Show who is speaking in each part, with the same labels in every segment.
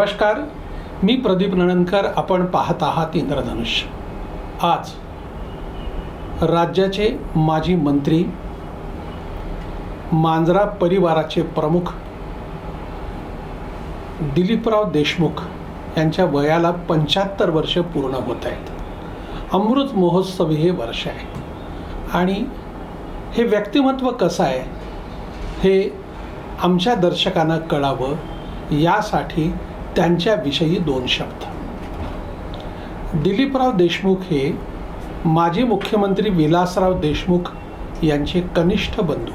Speaker 1: नमस्कार. मी प्रदीप नणनकर आपण पाहत आहात इंद्रधनुष्य आज राज्याचे माजी मंत्री मांजरा परिवाराचे प्रमुख दिलीपराव देशमुख यांच्या वयाला पंच्याहत्तर वर्ष पूर्ण होत आहेत. अमृत महोत्सवी हे वर्ष आहे. आणि हे व्यक्तिमत्व कसं आहे हे आमच्या दर्शकांना कळावं यासाठी त्यांच्याविषयी दोन शब्द. दिलीपराव देशमुख हे माजी मुख्यमंत्री विलासराव देशमुख यांचे कनिष्ठ बंधू.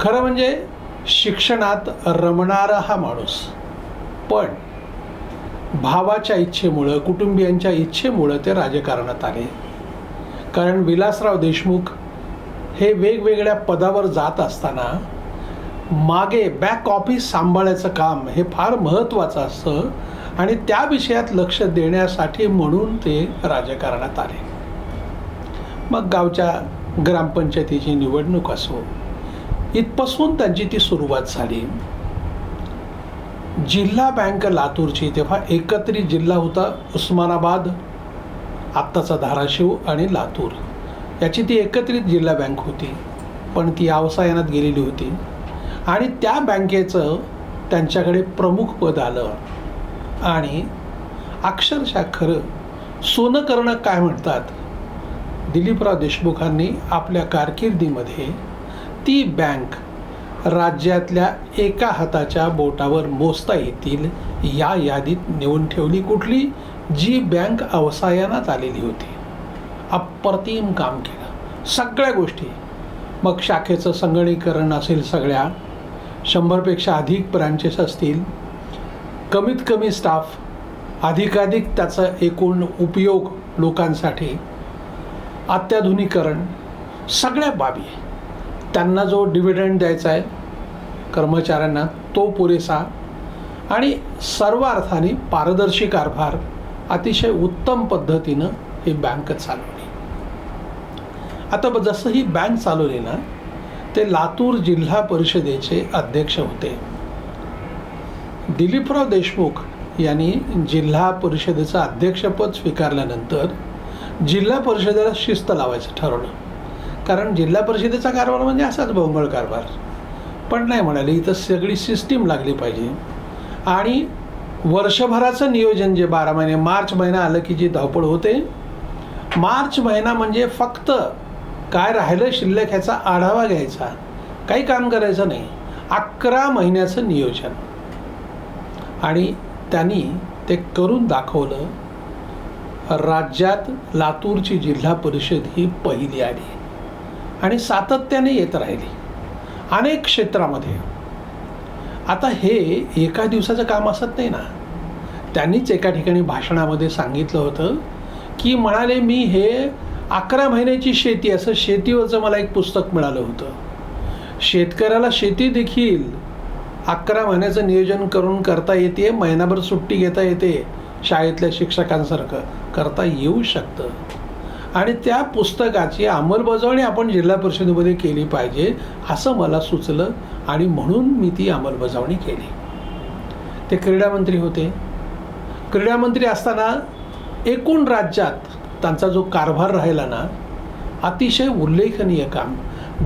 Speaker 1: खरं म्हणजे शिक्षणात रमणारा हा माणूस. पण भावाच्या इच्छेमुळं कुटुंबियांच्या इच्छेमुळं ते राजकारणात आले. कारण विलासराव देशमुख हे वेगवेगळ्या पदावर जात असताना मागे बॅक ऑफिस सांभाळायचं काम हे फार महत्त्वाचं असतं आणि त्या विषयात लक्ष देण्यासाठी म्हणून ते राजकारणात आले. मग गावच्या ग्रामपंचायतीची निवडणूक असो इथपासून त्यांची ती सुरुवात झाली. जिल्हा बँक लातूरची तेव्हा एकत्रित जिल्हा होता उस्मानाबाद आत्ताचा धाराशिव आणि लातूर. याची ती एकत्रित जिल्हा बँक होती पण ती अवसायनात गेलेली होती. आणि त्या बँकेचं त्यांच्याकडे प्रमुख पद आलं. आणि अक्षरशः खरं सोनं करणं काय म्हणतात? दिलीपराव देशमुखांनी आपल्या कारकिर्दीमध्ये ती बँक राज्यातल्या एका हाताच्या बोटावर मोजता येतील या यादीत नेऊन ठेवली कुठली? जी बँक अवसायानात आलेली होती. अप्रतिम काम केलं. सगळ्या गोष्टी. मग शाखेचं संगणीकरण असेल सगळ्या शंभरपेक्षा अधिक ब्रांचेस असतील. कमीत कमी स्टाफ अधिकाधिक त्याचा एकूण उपयोग लोकांसाठी. अत्याधुनिकरण सगळ्या बाबी त्यांना जो डिव्हिडंड द्यायचा आहे कर्मचाऱ्यांना तो पुरेसा आणि सर्व अर्थाने पारदर्शी कारभार अतिशय उत्तम पद्धतीनं ही बँक चालवली. आता ब- जसं ही बँक चालवली ना ते लातूर जिल्हा परिषदेचे अध्यक्ष होते. दिलीपराव देशमुख यांनी जिल्हा परिषदेचं अध्यक्षपद स्वीकारल्यानंतर जिल्हा परिषदेला शिस्त लावायचं ठरवलं. कारण जिल्हा परिषदेचा कारभार म्हणजे असाच बोंबळ कारभार. पण नाही म्हणाले इथं सगळी सिस्टीम लागली पाहिजे. आणि वर्षभराचं नियोजन जे बारा महिने मार्च महिना आलं की जी धावपळ होते मार्च महिना म्हणजे फक्त काय राहिलं शिल्लक ह्याचा आढावा घ्यायचा? काही काम करायचं नाही. अकरा महिन्याचं नियोजन. आणि त्यांनी ते करून दाखवलं राज्यात लातूरची जिल्हा परिषद ही पहिली आली. आणि सातत्याने येत राहिली. अनेक क्षेत्रामध्ये. आता हे एका दिवसाचं काम असत नाही ना? त्यांनीच एका ठिकाणी भाषणामध्ये सांगितलं होतं की म्हणाले मी हे अकरा महिन्याची शेती असं शेतीवरचं मला एक पुस्तक मिळालं होतं. शेतकऱ्याला शेती देखील अकरा महिन्याचं नियोजन करून करता येते महिनाभर सुट्टी घेता येते शाळेतल्या शिक्षकांसारखं करता येऊ शकतं. आणि त्या पुस्तकाची अंमलबजावणी आपण जिल्हा परिषदेमध्ये केली पाहिजे असं मला सुचलं आणि म्हणून मी ती अंमलबजावणी केली. ते क्रीडामंत्री होते. क्रीडामंत्री असताना एकूण राज्यात त्यांचा जो कारभार राहिला ना अतिशय उल्लेखनीय काम.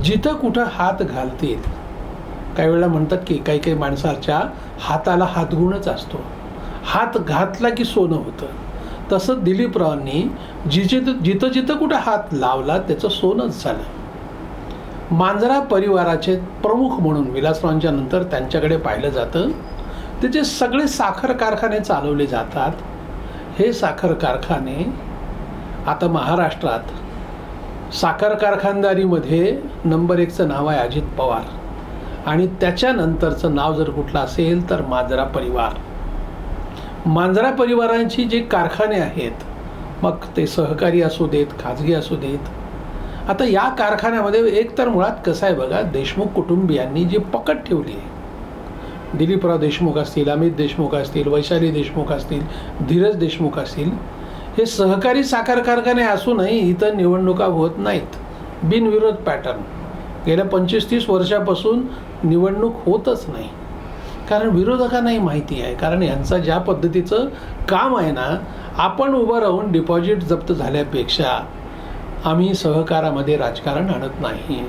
Speaker 1: जिथं कुठं हात घालतील. काही वेळेला म्हणतात की काही काही माणसाच्या हाताला हातगुणच असतो. हात घातला की सोनं होतं. तसं दिलीपरावांनी जि जिथं जिथं जिथं कुठं हात लावला त्याचं सोनंच झालं. मांजरा परिवाराचे प्रमुख म्हणून विलासरावांच्या नंतर त्यांच्याकडे पाहिलं जातं. त्याचे सगळे साखर कारखाने चालवले जातात. हे साखर कारखाने आता महाराष्ट्रात साखर कारखानदारीमध्ये नंबर एकचं नाव आहे अजित पवार. आणि त्याच्यानंतरचं नाव जर कुठलं असेल तर मांजरा परिवार. मांजरा परिवारांची जे कारखाने आहेत मग ते सहकारी असू देत खाजगी असू देत. आता या कारखान्यामध्ये एक तर मुळात कसं आहे बघा देशमुख कुटुंबियांनी जी पकड ठेवली आहे. दिलीपराव देशमुख असतील अमित देशमुख असतील वैशाली देशमुख असतील धीरज देशमुख असतील हे सहकारी साखर कारखाने असूनही इथं निवडणुका होत नाहीत. बिनविरोध पॅटर्न. गेल्या पंचवीस तीस वर्षापासून निवडणूक होतच नाही. कारण विरोधकांनाही माहिती आहे. कारण यांचं ज्या पद्धतीचं काम आहे ना आपण उभं राहून डिपॉझिट जप्त झाल्यापेक्षा आम्ही सहकारामध्ये राजकारण आणत नाही.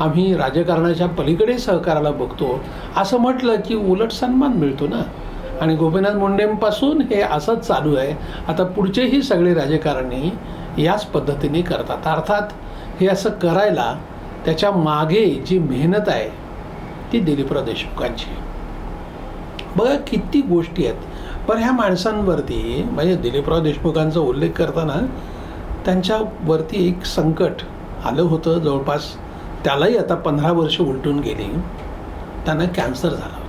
Speaker 1: आम्ही राजकारणाच्या पलीकडे सहकाराला बघतो. असं म्हटलं की उलट सन्मान मिळतो ना. आणि गोपीनाथ मुंडेंपासून हे असंच चालू आहे. आता पुढचेही सगळे राजकारणी याच पद्धतीने करतात. अर्थात हे असं करायला त्याच्यामागे जी मेहनत आहे ती दिलीपराव देशमुखांची बघा किती गोष्टी आहेत. पण ह्या माणसांवरती म्हणजे दिलीपराव देशमुखांचा उल्लेख करताना त्यांच्यावरती एक संकट आलं होतं जवळपास. त्यालाही आता पंधरा वर्ष उलटून गेली. त्यांना कॅन्सर झाला.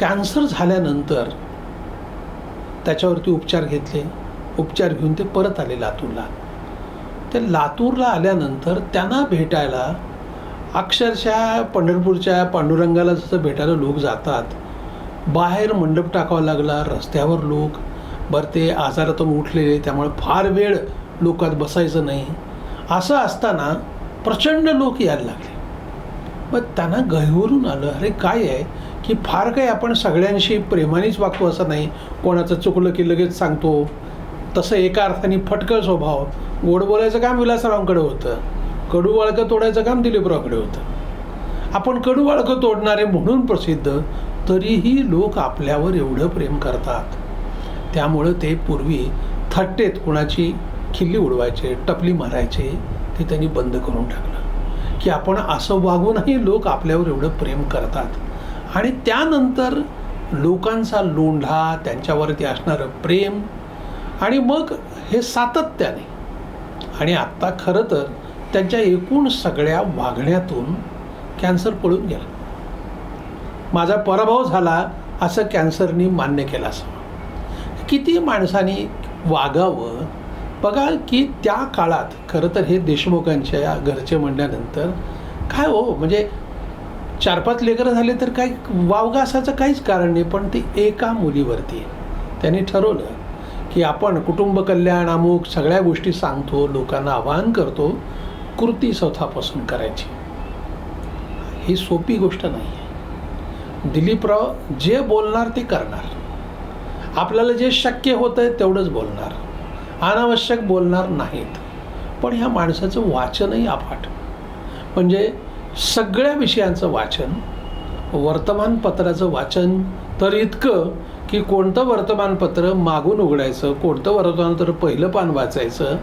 Speaker 1: कॅन्सर झाल्यानंतर त्याच्यावरती उपचार घेतले उपचार घेऊन ते परत आले लातूरला. ते लातूरला आल्यानंतर त्यांना भेटायला अक्षरशः पंढरपूरच्या पांडुरंगाला जसं भेटायला लोक जातात बाहेर मंडप टाकावा लागला रस्त्यावर लोक बरं ते आजारातून उठलेले त्यामुळे फार वेळ लोकात बसायचं नाही. असं असताना प्रचंड लोक यायला लागले. मग त्यांना गहिवरून आलं अरे काय आहे? की फार काही आपण सगळ्यांशी प्रेमानेच वागतो असं नाही. कोणाचं चुकलं की लगेच सांगतो. तसं एका अर्थाने फटकळ स्वभाव. गोड बोलायचं काम विलासरावांकडे होतं. कडू वाळकं तोडायचं काम दिलीपरावकडे होतं. आपण कडू वाळकं तोडणारे म्हणून प्रसिद्ध तरीही लोक आपल्यावर एवढं प्रेम करतात. त्यामुळं ते पूर्वी थट्टेत कुणाची खिल्ली उडवायचे टपली मारायचे ते त्यांनी बंद करून टाकलं. की आपण असं वागूनही लोक आपल्यावर एवढं प्रेम करतात. आणि त्यानंतर लोकांचा लोंढा त्यांच्यावरती असणारं प्रेम आणि मग हे सातत्याने. आणि आत्ता खरं तर त्यांच्या एकूण सगळ्या वागण्यातून कॅन्सर पळून गेला. माझा पराभव झाला असं कॅन्सरनी मान्य केलं असं किती माणसांनी वागावं बघा की त्या काळात खरं तर हे देशमुखांच्या घरचे म्हणल्यानंतर काय हो म्हणजे चार पाच लेकरं झाले तर काही वावगा असायचं काहीच कारण नाही पण ती एका मुलीवरती त्यांनी ठरवलं की आपण कुटुंब कल्याण अमुक सगळ्या गोष्टी सांगतो लोकांना आवाहन करतो कृती स्वतःपासून करायची. ही सोपी गोष्ट नाही आहे. दिलीपराव जे बोलणार ते करणार. आपल्याला जे शक्य होतं आहे तेवढंच बोलणार. अनावश्यक बोलणार नाहीत. पण ह्या माणसाचं वाचनही अफाट म्हणजे सगळ्या विषयांचं वाचन वर्तमानपत्राचं वाचन तर इतकं की कोणतं वर्तमानपत्र मागून उघडायचं कोणतं वर्तमानपत्र पहिलं पान वाचायचं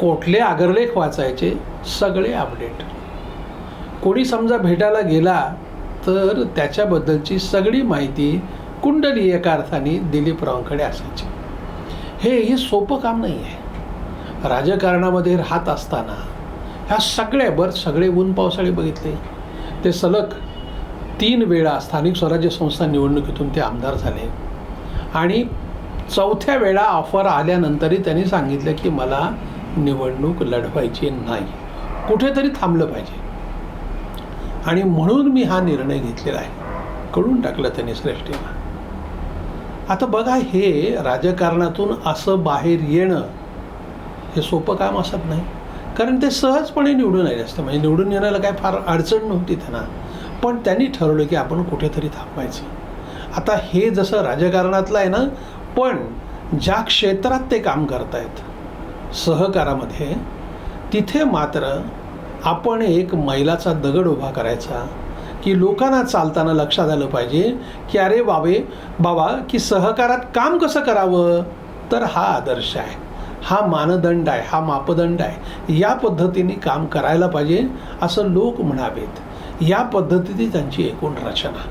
Speaker 1: कुठले आगरलेख वाचायचे सगळे अपडेट. कोणी समजा भेटायला गेला तर त्याच्याबद्दलची सगळी माहिती कुंडली एका अर्थाने दिलीपरावांकडे असायची. हे हे सोपं काम नाही आहे. राजकारणामध्ये राहत असताना ह्या सगळ्या बरं सगळे ऊन पावसाळे बघितले. ते सलग तीन वेळा स्थानिक स्वराज्य संस्था निवडणुकीतून ते आमदार झाले. आणि चौथ्या वेळा ऑफर आल्यानंतरही त्यांनी सांगितलं की मला निवडणूक लढवायची नाही. कुठेतरी थांबलं पाहिजे. आणि म्हणून मी हा निर्णय घेतलेला आहे. कळून टाकलं त्यांनी श्रेष्ठीला. आता बघा हे राजकारणातून असं बाहेर येणं हे सोपं काम असत नाही. कारण ते सहजपणे निवडून आले असतं. म्हणजे निवडून येण्याला काय फार अडचण नव्हती त्यांना. पण त्यांनी ठरवलं की आपण कुठेतरी थांबायचं. आता हे जसं राजकारणातलं आहे ना पण ज्या क्षेत्रात ते काम करतायत सहकारामध्ये तिथे मात्र आपण एक मैलाचा दगड उभा करायचा की लोकांना चालताना लक्षात आलं पाहिजे की अरे बाबे बाबा की सहकारात काम कसं करावं? तर हा आदर्श आहे. हा मानदंड आहे हा मापदंड आहे. या पद्धतीने काम करायला पाहिजे असं लोक म्हणावेत. या पद्धतीने त्यांची एकूण रचना.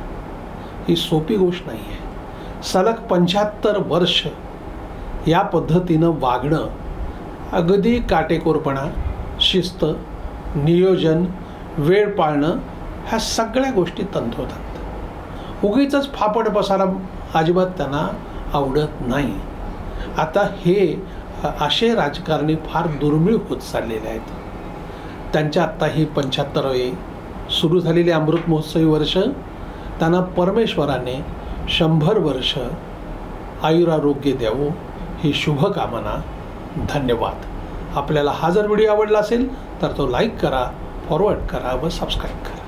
Speaker 1: ही सोपी गोष्ट नाही आहे सलग पंच्याहत्तर वर्ष या पद्धतीनं वागणं अगदी काटेकोरपणा शिस्त नियोजन वेळ पाळणं ह्या सगळ्या गोष्टी तंतोतंत उगीच फापड बसायला अजिबात त्यांना आवडत नाही. आता हे असे राजकारणी फार दुर्मिळ होत चाललेले आहेत. त्यांच्या आत्ता ही पंच्याहत्तरावे सुरू झालेले अमृत महोत्सवी वर्ष त्यांना परमेश्वराने शंभर वर्ष आयुरारोग्य द्यावो ही शुभकामना. धन्यवाद. आपल्याला हा जर व्हिडिओ आवडला असेल तर तो लाईक करा फॉरवर्ड करा व सबस्क्राईब करा.